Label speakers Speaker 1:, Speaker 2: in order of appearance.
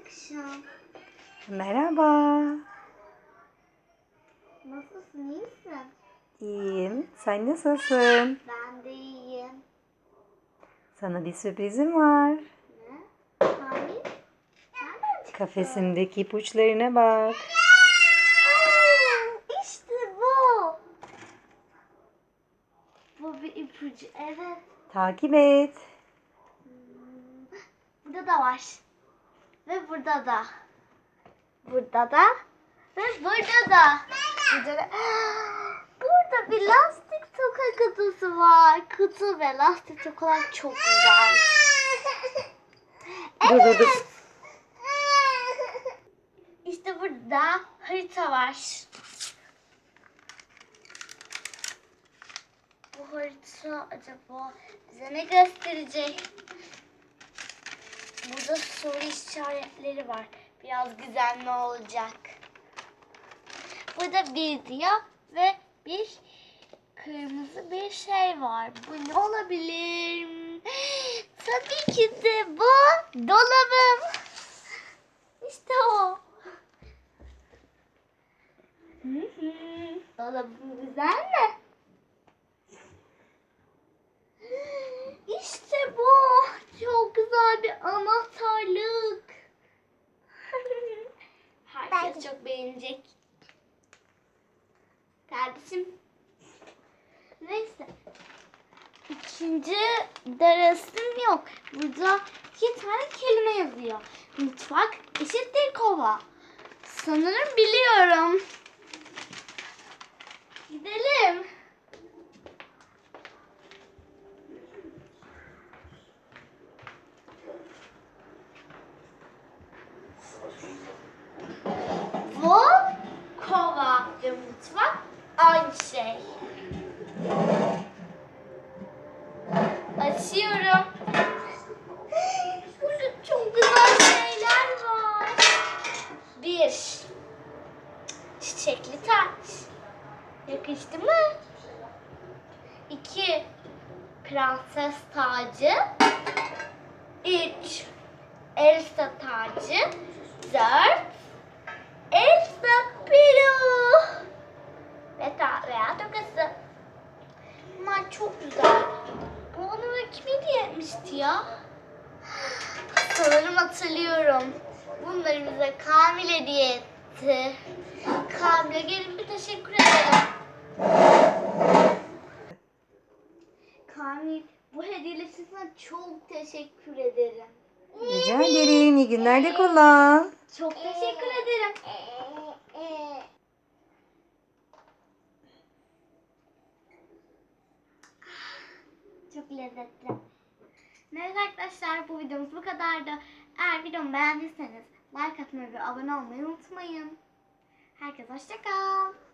Speaker 1: akşam.
Speaker 2: Merhaba.
Speaker 1: Nasılsın, iyi misin?
Speaker 2: İyiyim. Sen nasılsın?
Speaker 1: Ben de iyiyim.
Speaker 2: Sana bir sürprizim var.
Speaker 1: Ne? Hani? Nereden çıktı?
Speaker 2: İpuçlarına bak.
Speaker 1: Aa, İşte bu. Bu bir ipucu, evet.
Speaker 2: Takip et.
Speaker 1: Hmm, Burada da var. Ve burada da. Burada da. Ve burada da. Burada da. Burada bir lastik toka kutusu var. Kutu ve lastik tokalar çok güzel.
Speaker 2: Dur dur dur.
Speaker 1: İşte burada harita var. Bu harita acaba bize ne gösterecek? Burada soru işaretleri var. Biraz gizemli olacak. Burada bir diyor ve bir kırmızı bir şey var. Bu ne olabilir? Tabii ki de bu dolabım. İşte o. Dolabım güzel mi? İşte bu. Çok güzel bir anahtarlık. Herkes çok beğenecek. Kardeşim. Neyse. İkinci de resim yok. Burada iki tane kelime yazıyor. Mutfak eşittir kova. Sanırım biliyorum. Gidelim. Bu kova ve mutfak aynı şey. Açıyorum. Burada çok güzel şeyler var. Bir. Çiçekli taç. Yakıştı mı? İki. Prenses tacı. Üç. Elsa tacı. Dört. Çok güzel. Bu bana kim hediye etmişti ya? Sanırım hatırlıyorum. Bunları bize Kamil hediye etti. Kamil'e gelin bir teşekkür edelim. Kamil bu hediyeler için sana çok teşekkür ederim.
Speaker 2: Rica ederim. İyi günler de kullan.
Speaker 1: Çok teşekkür ederim. Çok lezzetli. Evet arkadaşlar bu videomuz bu kadardı. Eğer videomu beğendiyseniz like atmayı ve abone olmayı unutmayın. Herkese hoşçakal.